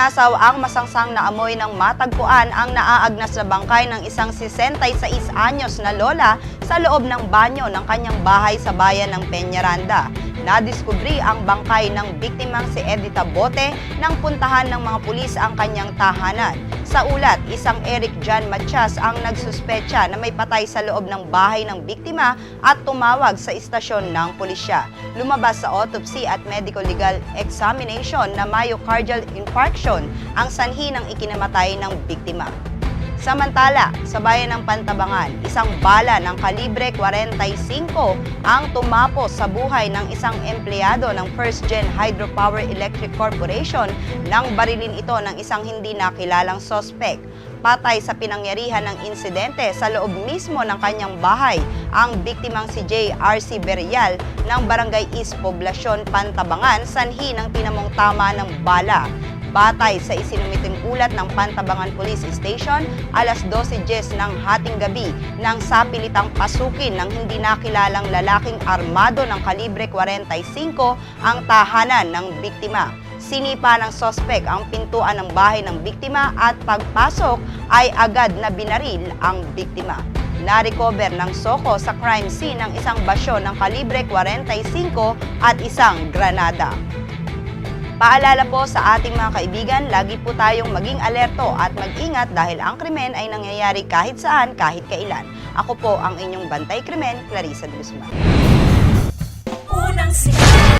Singasaw ang masangsang na amoy ng matagpuan ang naaagnas na bangkay ng isang 66 anyos na lola sa loob ng banyo ng kanyang bahay sa bayan ng Peñaranda. Nadiskubri ang bangkay ng biktimang si Edita Bote nang puntahan ng mga pulis ang kanyang tahanan. Sa ulat, isang Eric John Matias ang nagsuspecha na may patay sa loob ng bahay ng biktima at tumawag sa istasyon ng pulisya. Lumabas sa autopsy at medical legal examination na myocardial infarction ang sanhi ng ikinamatay ng biktima. Samantala, sa bayan ng Pantabangan, isang bala ng kalibre 45 ang tumapos sa buhay ng isang empleyado ng First Gen Hydropower Electric Corporation nang barilin ito ng isang hindi nakilalang sospek. Patay sa pinangyarihan ng insidente sa loob mismo ng kanyang bahay ang biktimang si J.R.C. Berial ng Barangay East Poblacion, Pantabangan, sanhi ng tinamong tama ng bala. Batay sa isinumiting ulat ng Pantabangan Police Station, alas 12.10 ng hating gabi nang sapilitang pasukin ng hindi nakilalang lalaking armado ng kalibre 45 ang tahanan ng biktima. Sinipa ng sospek ang pintuan ng bahay ng biktima at pagpasok ay agad na binaril ang biktima. Na-recover ng Soko sa crime scene ng isang basyo ng kalibre 45 at isang granada. Paalala po sa ating mga kaibigan, lagi po tayong maging alerto at mag-ingat dahil ang krimen ay nangyayari kahit saan, kahit kailan. Ako po ang inyong bantay krimen, Clarissa Guzman. Unang sigaw